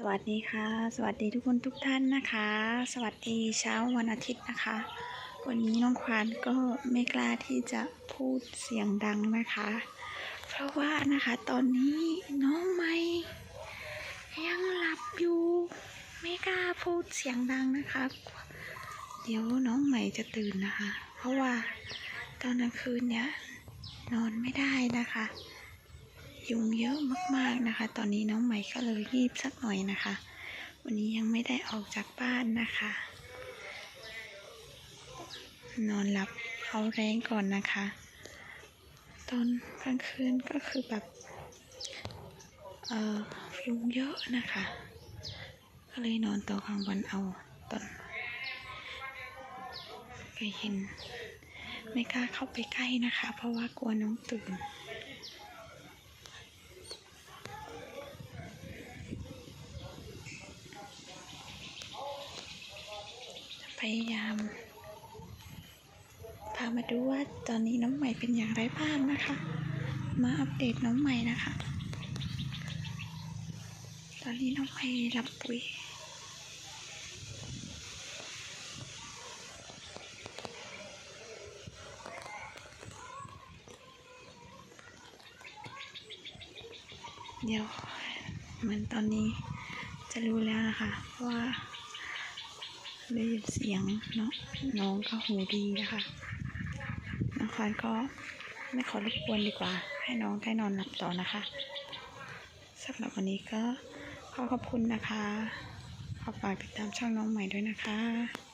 สวัสดีค่ะ สวัสดีทุกคนทุกท่านนะคะ สวัสดีเช้าวันอาทิตย์นะคะ วันนี้น้องควานก็ไม่กล้าที่จะพูดเสียงดังนะคะ เพราะว่านะคะตอนนี้น้องไม่ยังหลับอยู่ไม่กล้าพูดเสียงดังนะคะ เดี๋ยวน้องใหม่จะตื่นนะคะ เพราะว่าตอนกลางคืนเนี้ยนอนไม่ได้นะคะ ยุงเยอะมากๆนะคะ ตอนนี้น้องใหม่ก็เลยรีบสักหน่อยนะคะ วันนี้ยังไม่ได้ออกจากบ้านนะคะ นอนหลับเอาแรงก่อนนะคะ ตอนกลางคืนก็คือแบบเอ่อยุงเยอะนะคะ ก็เลยนอนต่อกลางวันเอาตอนก็เห็นไม่กล้าเข้าไปใกล้นะคะ เพราะว่ากลัวน้องตื่น ยายาม พามาดูว่าตอนนี้น้องใหม่เป็นอย่างไรบ้างนะคะ มาอัปเดตน้องใหม่นะคะ ตอนนี้น้องใหม่รับปุ๋ยเดี๋ยวเหมือนตอนนี้จะรู้แล้วนะคะว่า ได้ยินเสียงเนาะน้องก็หูดีนะคะน้องคอนก็ไม่ขอรบกวนดีกว่า ให้น้องได้นอนหลับต่อนะคะสำหรับวันนี้ก็ขอขอบคุณนะคะ ขอฝากติดตามช่องน้องใหม่ด้วยนะคะ